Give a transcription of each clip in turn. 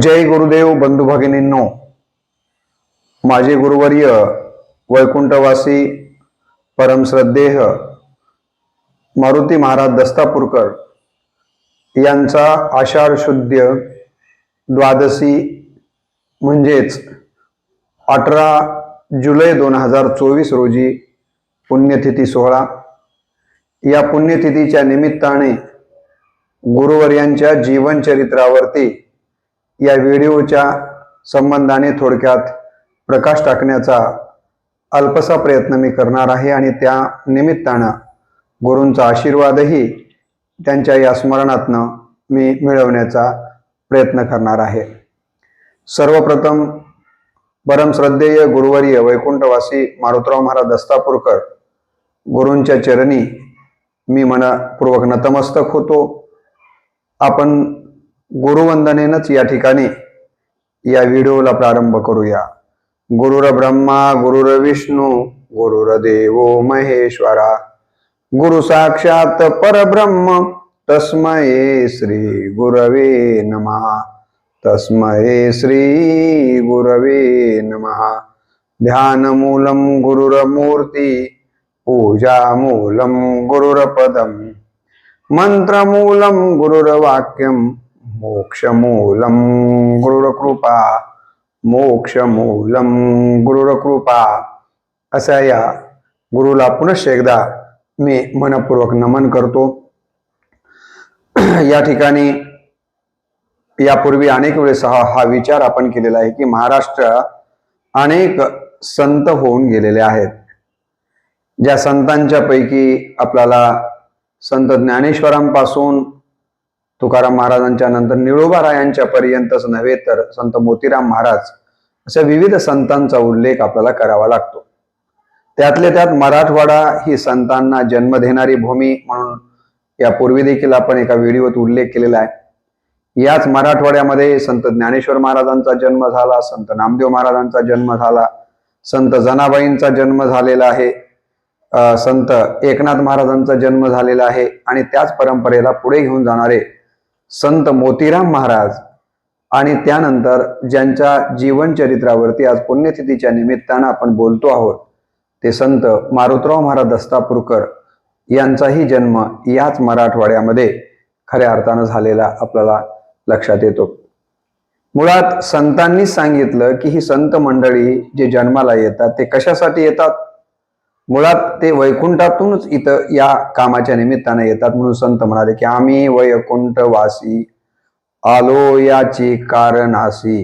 जय गुरुदेव बंधू भगिनींनो माझे गुरुवर्य वैकुंठवासी परमश्रद्धेह मारुती महाराज दस्तापूरकर यांचा आषाढ शुद्ध द्वादशी म्हणजेच अठरा जुलै दोन हजार चोवीस रोजी पुण्यतिथी सोहळा. या पुण्यतिथीच्या निमित्ताने गुरुवर्यांच्या जीवनचरित्रावरती या व्हिडिओच्या संबंधाने थोडक्यात प्रकाश टाकण्याचा अल्पसा प्रयत्न मी करणार आहे आणि त्या निमित्तानं गुरूंचा आशीर्वादही त्यांच्या या स्मरणातनं मी मिळवण्याचा प्रयत्न करणार आहे. सर्वप्रथम परमश्रद्धेय गुरुवर्य वैकुंठवासी मारुतराव महाराज दस्तापूरकर गुरूंच्या चरणी मी मनपूर्वक नतमस्तक होतो. आपण गुरुवंदनेनच या ठिकाणी या व्हिडिओला प्रारंभ करूया. गुरुर ब्रह्मा गुरुर विष्णू गुरुर देवो महेश्वरा. गुरु साक्षात परब्रह्म तस्मये श्री गुरवे नमः. तस्मये श्री गुरवे नमः. ध्यानमूलं गुरुरमूर्ती पूजामूलं गुरुरपदं मन्त्रमूलं गुरुरवाक्यं मोक्षमूलं गुरुकृपा मोक्षमूलं गुरुकृपा अशा या गुरुला पुनश्च एकदा मी मनपूर्वक नमन करतो. या ठिकाणी यापूर्वी अनेक वेळेस हा हा विचार आपण केलेला आहे की महाराष्ट्र अनेक संत होऊन गेलेले आहेत. ज्या संतांच्या पैकी आपल्याला संत ज्ञानेश्वरांपासून तुकाराम महाराजांच्या नंतर निळोबारायांच्या पर्यंतच नव्हे तर संत मोतीराम महाराज अशा विविध संतांचा उल्लेख आपल्याला करावा लागतो. त्यातले त्यात मराठवाडा ही संतांना जन्म देणारी भूमी म्हणून यापूर्वी देखील आपण एका व्हिडिओत उल्लेख केलेला आहे. याच मराठवाड्यामध्ये संत ज्ञानेश्वर महाराजांचा जन्म झाला संत नामदेव महाराजांचा जन्म झाला संत जनाबाईंचा जन्म झालेला आहे संत एकनाथ महाराजांचा जन्म झालेला आहे आणि त्याच परंपरेला पुढे घेऊन जाणारे संत मोतीराम महाराज आणि त्यानंतर ज्यांच्या जीवनचरित्रावरती आज पुण्यतिथीच्या निमित्तानं आपण बोलतो आहोत ते संत मारुतराव महाराज दस्तापूरकर यांचाही जन्म याच मराठवाड्यामध्ये खऱ्या अर्थानं झालेला आपल्याला लक्षात येतो. मुळात संतांनी सांगितलं की ही संत मंडळी जे जन्माला येतात ते कशासाठी येतात? मुळात ते वैकुंठातूनच इथं या कामाच्या निमित्ताने येतात. म्हणून संत म्हणाले की आम्ही वैकुंठवासी आलो याची कारणासी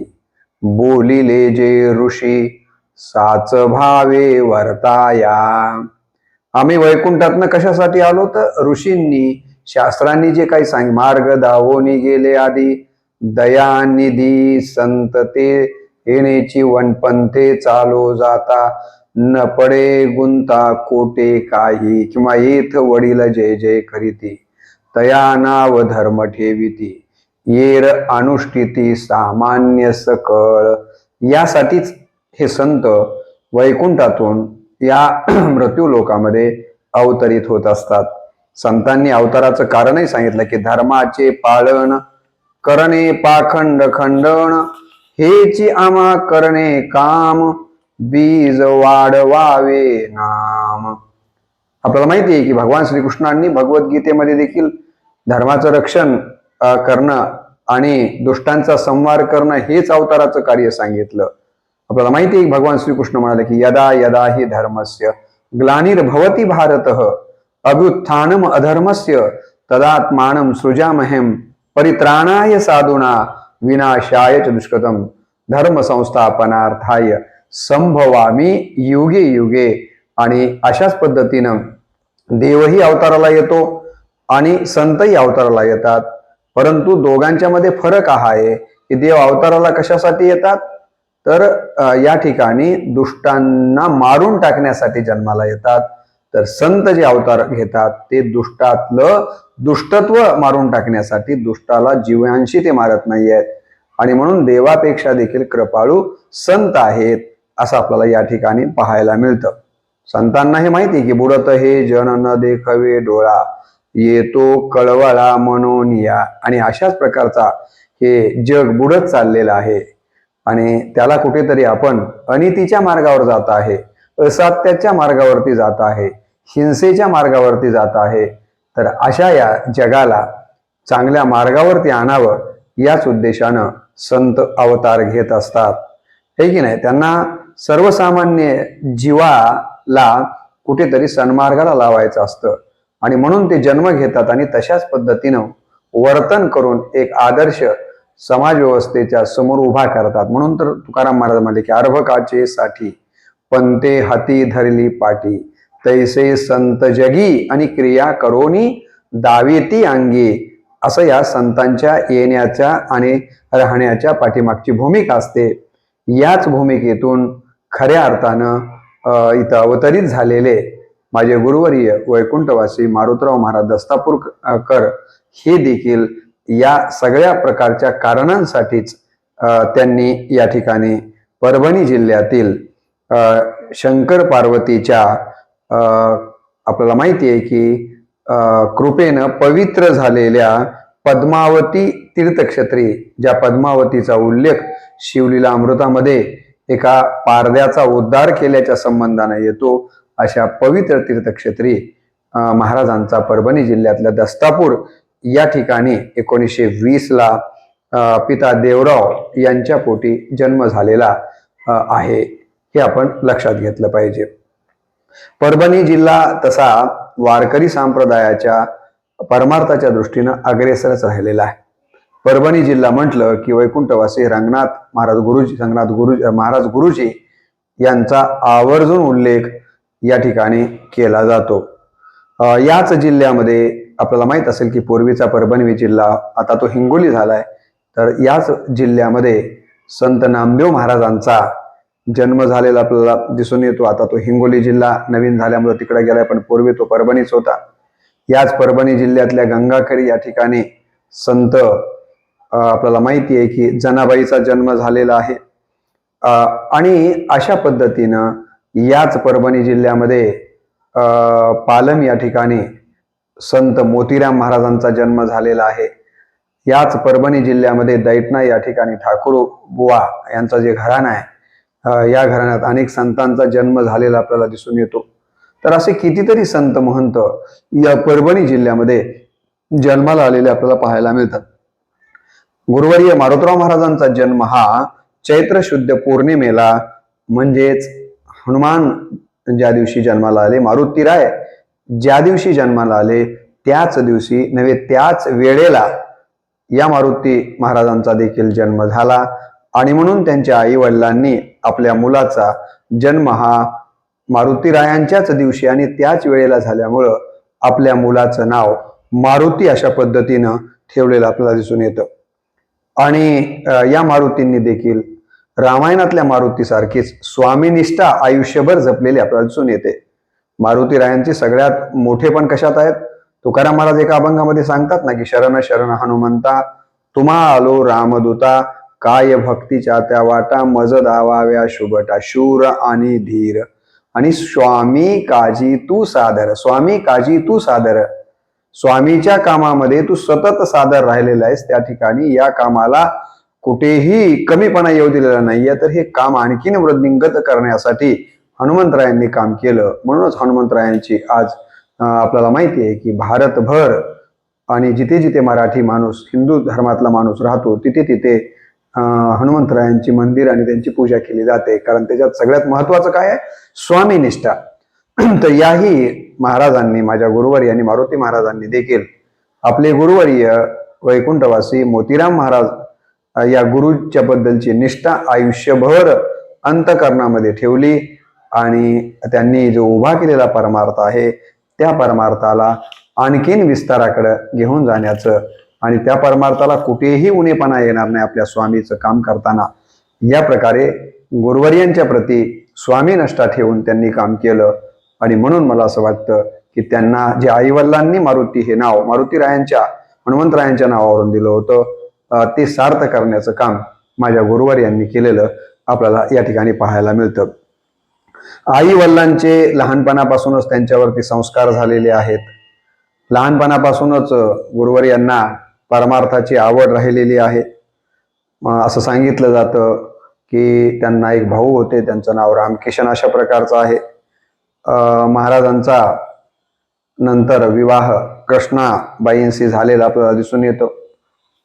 बोलिले जे ऋषी साच भावे वर्ताया. आम्ही वैकुंठातनं कशासाठी आलो? तर ऋषींनी शास्त्रांनी जे काही सांग मार्ग दावोनी गेले आधी दयानिधी संत ते येण्याची वनपंथे चालो जाता. न पडे गुंता कोटे काही किंवा येथ वडील जय जय करीती तया नाव धर्म ठेविती. येर अनुष्ठिती सामान्य सकळ. यासाठीच हे संत वैकुंठातून या मृत्यू लोकामध्ये अवतरित होत असतात. संतांनी अवताराचं कारणही सांगितलं की धर्माचे पालन करणे पाखंड खंडण हेची आमा करणे काम बीज वाढवावे नाम. आपल्याला माहिती आहे की भगवान श्रीकृष्णांनी भगवद्गीतेमध्ये देखील धर्माचं रक्षण करणं आणि दुष्टांचा संवार करणं हेच अवताराचं कार्य सांगितलं. आपल्याला माहिती आहे की भगवान श्रीकृष्ण म्हणाले की यदा यदा हि धर्मस्य ग्लानिर्भवती भारत अभ्युत्थानम अधर्मस्य तदात्मानम सृजामहेम परित्राणाय साधुना विनाशाय च दुष्कृतम धर्म संस्थापनार्थाय संभवामी युगे युगे. आणि अशाच पद्धतीनं देवही अवताराला येतो आणि संतही अवताराला येतात. परंतु दोघांच्या मध्ये फरक हा आहे की देव अवताराला कशासाठी येतात? तर या ठिकाणी दुष्टांना मारून टाकण्यासाठी जन्माला येतात. तर संत जे अवतार घेतात ते दुष्टातलं दुष्टत्व मारून टाकण्यासाठी दुष्टाला जीवांशी ते मारत नाही आहेत आणि म्हणून देवापेक्षा देखील कृपाळू संत आहेत. असं आपल्याला या ठिकाणी पाहायला मिळतं. संतांना हे माहिती की बुडत हे जन न देखवे डोळा येतो कळवळा मनोनिया आणि अशाच प्रकारचा हे जग बुडत चाललेलं आहे. आणि त्याला कुठेतरी आपण अनितीच्या मार्गावर जात आहे असात्याच्या मार्गावरती जात आहे हिंसेच्या मार्गावरती जात आहे. तर अशा या जगाला चांगल्या मार्गावरती आणावं याच उद्देशानं संत अवतार घेत असतात. हे की नाही? त्यांना सर्वसामान्य जीवाला कुठेतरी सन्मार्गाला लावायचं असतं. आणि म्हणून ते जन्म घेतात आणि तशाच पद्धतीनं वर्तन करून एक आदर्श समाज व्यवस्थेच्या समोर उभा करतात. म्हणून तर तुकाराम महाराज म्हणले की अर्भकाचे साठी पंते हाती धरली पाठी तैसे संत जगी आणि क्रिया करोनी दावेती अंगी असं या संतांच्या येण्याच्या आणि राहण्याच्या पाठीमागची भूमिका असते. याच भूमिकेतून खऱ्या अर्थानं इथं अवतरित झालेले माझे गुरुवर्य वैकुंठवासी मारुतराव महाराज दस्तापूरकर हे देखील या सगळ्या प्रकारच्या कारणांसाठीच त्यांनी या ठिकाणी परभणी जिल्ह्यातील शंकर पार्वतीच्या आपल्याला माहिती आहे की कृपेनं पवित्र झालेल्या पद्मावती तीर्थक्षेत्री ज्या पद्मावतीचा उल्लेख शिवलीला अमृतामध्ये एका पारद्याचा उद्धार केल्याच्या संबंधाने येतो अशा पवित्र तीर्थक्षेत्री महाराजांचा परभणी जिल्ह्यातल्या दस्तापूर या ठिकाणी एकोणीसशे वीस ला पिता देवराव यांच्या पोटी जन्म झालेला आहे हे आपण लक्षात घेतलं पाहिजे. परभणी जिल्हा तसा वारकरी संप्रदायाच्या परमार्थाच्या दृष्टीनं अग्रेसरच राहिलेला आहे. परभणी जिल्हा म्हटलं की वैकुंठवासी रंगनाथ महाराज गुरुजी रंगनाथ गुरु महाराज गुरुजी यांचा आवर्जून उल्लेख या ठिकाणी केला जातो. याच जिल्ह्यामध्ये आपल्याला माहीत असेल की पूर्वीचा परभणी जिल्हा आता तो हिंगोली झालाय. तर याच जिल्ह्यामध्ये संत नामदेव महाराजांचा जन्म झालेला आपल्याला दिसून येतो. आता तो हिंगोली जिल्हा नवीन झाल्यामुळे तिकडे गेलाय पण पूर्वी तो परभणीच होता. याच परभणी जिल्ह्यातल्या गंगाखेडी या ठिकाणी संत आपल्याला माहिती आहे की जनाबाईचा जन्म झालेला आहे. आणि अशा पद्धतीनं याच परभणी जिल्ह्यामध्ये पालम या ठिकाणी संत मोतीराम महाराजांचा जन्म झालेला आहे. याच परभणी जिल्ह्यामध्ये दैटणा या ठिकाणी ठाकूर बुवा यांचा जे घराणा आहे या घराण्यात अनेक संतांचा जन्म झालेला आपल्याला दिसून येतो. तर असे कितीतरी संत महंत या परभणी जिल्ह्यामध्ये जन्माला आलेले आपल्याला पाहायला मिळतात. गुरुवर्य मारुतराव महाराजांचा जन्म हा चैत्र शुद्ध पौर्णिमेला म्हणजेच हनुमान ज्या दिवशी जन्माला आले मारुतीराय ज्या दिवशी जन्माला आले त्याच दिवशी नव्हे त्याच वेळेला या मारुती महाराजांचा देखील जन्म झाला. आणि म्हणून त्यांच्या आई वडिलांनी आपल्या मुलाचा जन्म हा मारुतीरायांच्याच दिवशी आणि त्याच वेळेला झाल्यामुळं आपल्या मुलाचं नाव मारुती अशा पद्धतीनं ठेवलेलं आपल्याला दिसून येतं. आणि या मारुतींनी देखील रामायणातल्या मारुतीसारखीच स्वामीनिष्ठा आयुष्यभर जपलेली आपल्याला दिसून येते. मारुती रायांची सगळ्यात मोठे पण कशात आहेत? तुकाराम महाराज एका अभंगामध्ये सांगतात ना की शरण शरण हनुमंता तुम्हा आलो रामदूता काय भक्तीच्या त्या वाटा मज दावाव्या शुभटा शूर आणि धीर. आणि स्वामी काजी तू सादर स्वामी काजी तू सादर स्वामीच्या कामामध्ये तू सतत सादर राहिलेला आहेस त्या ठिकाणी. या कामाला कुठेही कमीपणा येऊ दिलेला नाहीये. तर हे काम आणखीन वृद्धिंगत करण्यासाठी हनुमंतरायांनी काम केलं. म्हणूनच हनुमंतरायांची आज आपल्याला माहिती आहे की भारतभर आणि जिथे जिथे मराठी माणूस हिंदू धर्मातला माणूस राहतो तिथे तिथे अं, हनुमंतरायांची मंदिर आणि त्यांची पूजा केली जाते. कारण त्याच्यात सगळ्यात महत्वाचं काय आहे? स्वामीनिष्ठा. तर याही महाराजांनी माझ्या गुरुवारी आणि मारुती महाराजांनी देखील आपले गुरुवर्य वैकुंठवासी मोतीराम महाराज या गुरुच्या बद्दलची निष्ठा आयुष्यभर अंतकरणामध्ये ठेवली आणि त्यांनी जो उभा केलेला परमार्थ आहे त्या परमार्थाला आणखीन विस्ताराकडे घेऊन जाण्याचं आणि त्या परमार्थाला कुठेही उणेपणा येणार नाही आपल्या स्वामीचं काम करताना. या प्रकारे गुरुवर्यांच्या प्रती स्वामी नष्टा ठेवून त्यांनी काम केलं. आणि म्हणून मला असं वाटतं की त्यांना जे आईवडिलांनी मारुती हे नाव मारुतीरायांच्या हनुमंतरायांच्या नावावरून दिलं होतं ते सार्थ करण्याचं काम माझ्या गुरुवार यांनी केलेलं आपल्याला या ठिकाणी पाहायला मिळतं. आई वडिलांचे लहानपणापासूनच त्यांच्यावरती संस्कार झालेले आहेत. लहानपणापासूनच गुरुवार यांना परमार्थाची आवड राहिलेली आहे. असं सांगितलं जातं की त्यांना एक भाऊ होते त्यांचं नाव रामकिशन अशा प्रकारचं आहे. महाराजांचा नंतर विवाह कृष्णाबाईंशी झालेला आपल्याला दिसून येतो.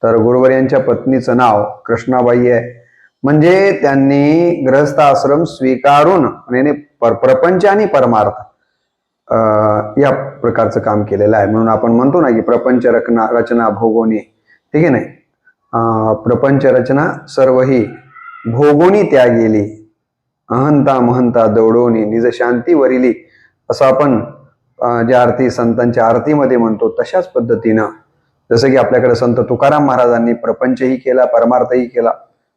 तर गुरुवर यांच्या पत्नीचं नाव कृष्णाबाई आहे. म्हणजे त्यांनी गृहस्थ आश्रम स्वीकारून म्हणजे पर- प्रपंच आणि परमार्थ या प्रकारचं काम केलेलं आहे. म्हणून आपण म्हणतो ना की प्रपंच रचना रचना भोगोनी. ठीक आहे नाही? प्रपंच रचना सर्व ही भोगोनी त्या गेली अहंता महंता दौडवणी निज शांती वरिली असं आपण ज्या आरती संतांच्या आरतीमध्ये म्हणतो तशाच पद्धतीनं जसं की आपल्याकडे संत तुकाराम महाराजांनी प्रपंचही केला परमार्थही केला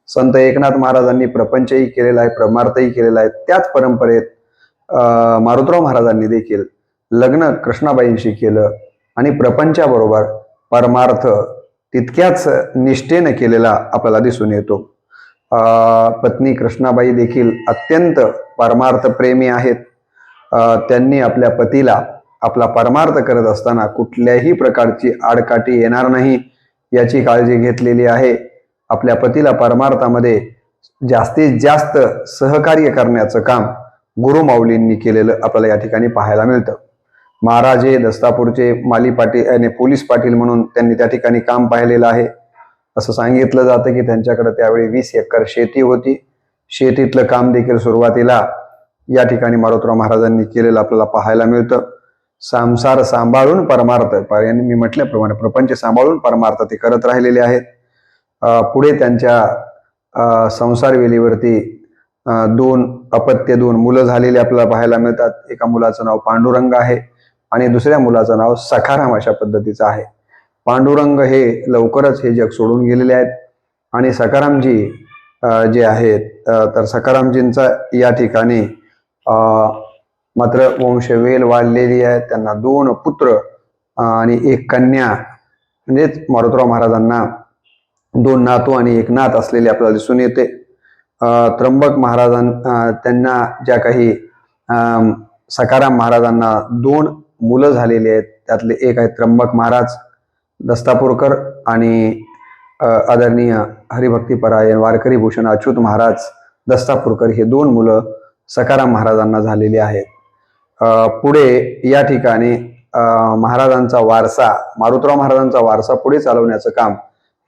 संत एकनाथ महाराजांनी प्रपंचही केलेला आहे परमार्थही केलेला आहे त्याच परंपरेत मारुतराव महाराजांनी देखील लग्न कृष्णाबाईंशी केलं आणि प्रपंचाबरोबर परमार्थ तितक्याच निष्ठेनं केलेला आपल्याला दिसून येतो. पत्नी कृष्णाबाई देखील अत्यंत परमार्थ प्रेमी आहेत. त्यांनी आपल्या पतीला आपला परमार्थ करत असताना कुठल्याही प्रकारची आडकाठी येणार नाही याची काळजी घेतलेली आहे. आपल्या पतीला परमार्थामध्ये जास्तीत जास्त सहकार्य करण्याचं काम गुरुमाऊलींनी केलेलं आपल्याला या ठिकाणी पाहायला मिळतं. महाराज हे दस्तापूरचे माली पाटील आणि पोलीस पाटील म्हणून त्यांनी त्या ठिकाणी काम पाहिलेलं आहे. असं सांगितलं जातं की त्यांच्याकडे त्यावेळी वीस एकर शेती होती. शेतीतलं काम देखील सुरुवातीला या ठिकाणी मारुतराव महाराजांनी केलेलं आपल्याला पाहायला मिळतं. संसार सांभाळून परमार्थ यांनी मी म्हटल्याप्रमाणे प्रपंच सांभाळून परमार्थ ते करत राहिलेले आहेत. पुढे त्यांच्या संसार वेलीवरती दोन अपत्य दोन मुलं झालेली आपल्याला पाहायला मिळतात. एका मुलाचं नाव पांडुरंग आहे आणि दुसऱ्या मुलाचं नाव सखाराम अशा पद्धतीचं आहे. पांडुरंग हे लवकरच हे जग सोडून गेलेले आहेत. आणि सकारामजी जे आहेत तर सकारामजींचा या ठिकाणी मात्र वंशवेल वाढलेली आहे. त्यांना दोन पुत्र आणि एक कन्या म्हणजेच मारुतराव महाराजांना दोन नातू आणि एक नात असलेले आपल्याला दिसून येते. त्र्यंबक महाराजां त्यांना ज्या काही सकाराम महाराजांना दोन मुलं झालेली आहेत. त्यातले एक आहे त्र्यंबक महाराज दस्तापूरकर आणि आदरणीय हरिभक्तीपरायण वारकरी भूषण अच्युत महाराज दस्तापूरकर हे दोन मुलं सकाराम महाराजांना झालेली आहेत. पुढे या ठिकाणी महाराजांचा वारसा मारुतराव महाराजांचा वारसा पुढे चालवण्याचं काम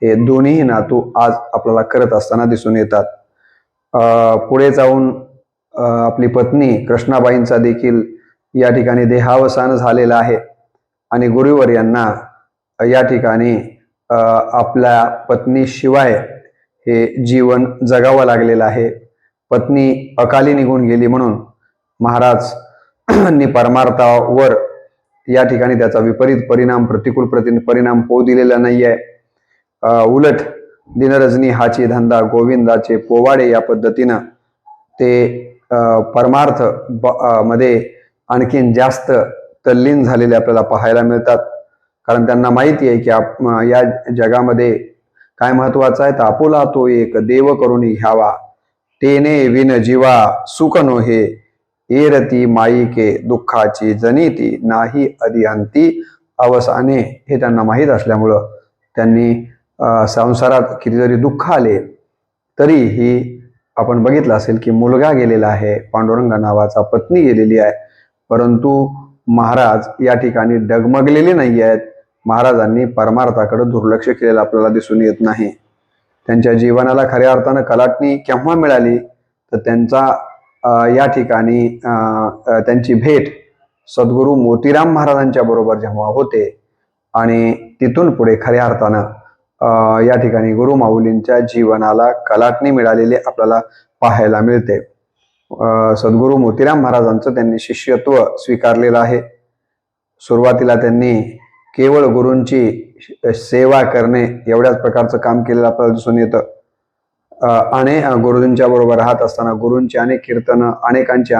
हे दोन्ही नातू आज आपल्याला करत असताना दिसून येतात. पुढे जाऊन आपली पत्नी कृष्णाबाईंचा देखील या ठिकाणी देहावसान झालेला आहे. आणि गुरुवर यांना या ठिकाणी आपल्या पत्नीशिवाय हे जीवन जगावं लागलेलं आहे. पत्नी अकाली निघून गेली म्हणून महाराज नी परमार्थावर या ठिकाणी त्याचा विपरीत परिणाम प्रतिकूल प्रति परिणाम होऊ दिलेला नाही आहे उलट दिनरजनी हाची धंदा गोविंदाचे पोवाडे या पद्धतीनं ते परमार्थ ब- मध्ये आणखीन जास्त तल्लीन झालेले आपल्याला पाहायला मिळतात. कारण त्यांना माहिती आहे की आप या जगामध्ये काय महत्वाचं आहे? तर आपुला तो एक देव करून घ्यावा तेने विन जीवा सुख नोहे एरती माईके दुःखाची जनिती नाही अधिअंती अवसाने. हे त्यांना माहीत असल्यामुळं त्यांनी संसारात किती जरी दुःख आले. तरीही आपण बघितलं असेल की मुलगा गेलेला आहे. पांडुरंग नावाचा पत्नी गेलेली आहे. परंतु महाराज या ठिकाणी डगमगलेले नाही आहेत महाराजांनी परमार्थाकडे दुर्लक्ष केलेलं आपल्याला दिसून येत नाही. त्यांच्या जीवनाला खऱ्या अर्थानं कलाटणी केव्हा मिळाली? तर त्यांचा या ठिकाणी त्यांची भेट सद्गुरू मोतीराम महाराजांच्या बरोबर जेव्हा होते आणि तिथून पुढे खऱ्या अर्थानं या ठिकाणी गुरु माऊलींच्या जीवनाला कलाटणी मिळालेली आपल्याला पाहायला मिळते. सद्गुरू मोतीराम महाराजांचं त्यांनी शिष्यत्व स्वीकारलेलं आहे. सुरुवातीला त्यांनी केवळ गुरूंची सेवा करणे एवढ्याच प्रकारचं काम केलेलं आपल्याला दिसून येतं. आणि गुरुजींच्या बरोबर राहत असताना गुरूंची अनेक कीर्तन अनेकांचे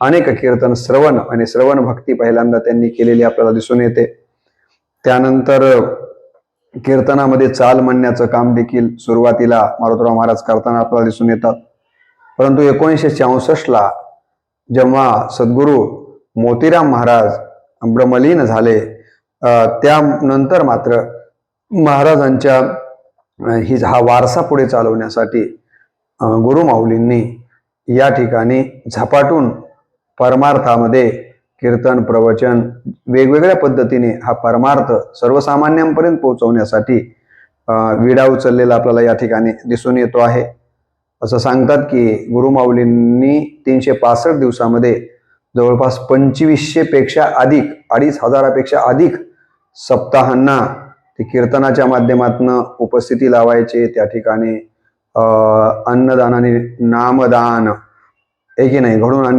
अनेक कीर्तन श्रवण आणि श्रवण भक्ती पहिल्यांदा त्यांनी केलेली आपल्याला दिसून येते. त्यानंतर कीर्तनामध्ये चाल म्हणण्याचं काम देखील सुरुवातीला मारुतराव महाराज करताना आपल्याला दिसून येतात परंतु एकोणीसशे चौसष्टला जेव्हा सद्गुरू मोतीराम महाराज ब्रह्मलीन झाले त्यानंतर मात्र महाराजांच्या ही हा वारसा पुढे चालवण्यासाठी गुरुमाऊलींनी या ठिकाणी झपाटून परमार्थामध्ये कीर्तन प्रवचन वेगवेगळ्या पद्धतीने हा परमार्थ सर्वसामान्यांपर्यंत पोहोचवण्यासाठी विडा उचललेला आपल्याला या ठिकाणी दिसून येतो आहे. असं सांगतात की गुरुमाऊलींनी तीनशे पासष्ट दिवसामध्ये जवळपास पंचवीसशे पेक्षा अधिक अडीच हजारापेक्षा अधिक सप्ताहांना ते कीर्तनाच्या माध्यमातून उपस्थिती लावायचे त्या ठिकाणी अन्नदान आणि नामदान हे की नाही? घडून आणण्या